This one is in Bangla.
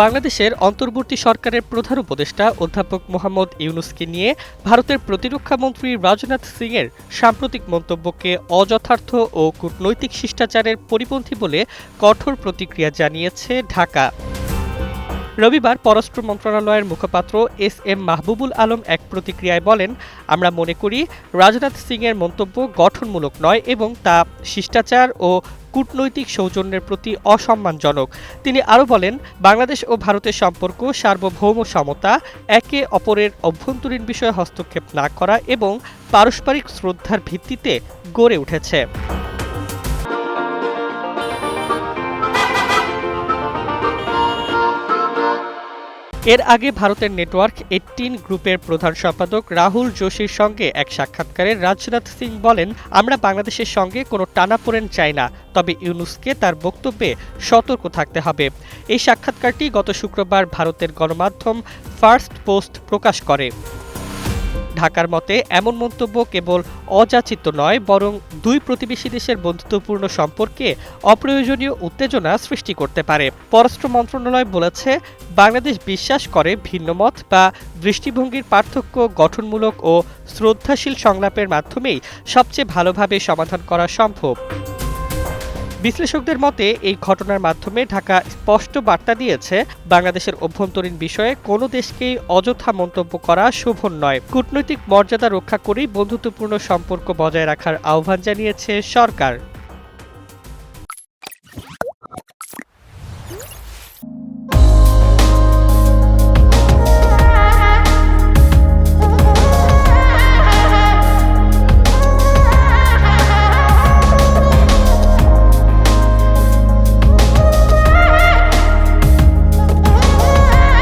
বাংলাদেশের অন্তর্বর্তী সরকারের প্রধান উপদেষ্টা অধ্যাপক মোহাম্মদ ইউনুসকে নিয়ে ভারতের প্রতিরক্ষা মন্ত্রী রাজনাথ সিংয়ের সাম্প্রতিক মন্তব্যকে অযথার্থ ও কূটনৈতিক শিষ্টাচারের পরিপন্থী বলে কঠোর প্রতিক্রিয়া জানিয়েছে ঢাকা। রবিবার পররাষ্ট্র মন্ত্রণালয়ের মুখপাত্র এস এম মাহবুবুল আলম এক প্রতিক্রিয়ায় বলেন, আমরা মনে করি রাজনাথ সিং এর মন্তব্য গঠনমূলক নয় এবং তা শিষ্টাচার ও কূটনৈতিক সৌজন্যের প্রতি অসম্মানজনক। তিনি আরও বলেন, বাংলাদেশ ও ভারতের সম্পর্ক, সার্বভৌম সমতা, একে অপরের অভ্যন্তরীণ বিষয়ে হস্তক্ষেপ না করা এবং পারস্পরিক শ্রদ্ধার ভিত্তিতে গড়ে উঠেছে। এর আগে ভারতের নেটওয়ার্ক এইটিন গ্রুপের প্রধান সম্পাদক রাহুল যোশীর সঙ্গে এক সাক্ষাৎকারে রাজনাথ সিং বলেন, আমরা বাংলাদেশের সঙ্গে কোনো টানাপোড়েন চাই না, তবে ইউনুসকে তার বক্তব্যে সতর্ক থাকতে হবে। এই সাক্ষাৎকারটি গত শুক্রবার ভারতের গণমাধ্যম ফার্স্ট পোস্ট প্রকাশ করে। ঢাকার মতে এমন মন্তব্য কেবল অযাচিত নয়, বরং দুই প্রতিবেশী দেশের বন্ধুত্বপূর্ণ সম্পর্কে অপ্রয়োজনীয় উত্তেজনা সৃষ্টি করতে পারে। পররাষ্ট্র মন্ত্রণালয় বলেছে, বাংলাদেশ বিশ্বাস করে ভিন্নমত বা দৃষ্টিভঙ্গির পার্থক্য গঠনমূলক ও শ্রদ্ধাশীল সংলাপের মাধ্যমেই সবচেয়ে ভালোভাবে সমাধান করা সম্ভব। বিশ্লেষকদের মতে, এই ঘটনার মাধ্যমে ঢাকা স্পষ্ট বার্তা দিয়েছে, বাংলাদেশের অভ্যন্তরীণ বিষয়ে কোনো দেশকেই অযথা মন্তব্য করা শোভন নয়। কূটনৈতিক মর্যাদা রক্ষা করেই বন্ধুত্বপূর্ণ সম্পর্ক বজায় রাখার আহ্বান জানিয়েছে সরকার।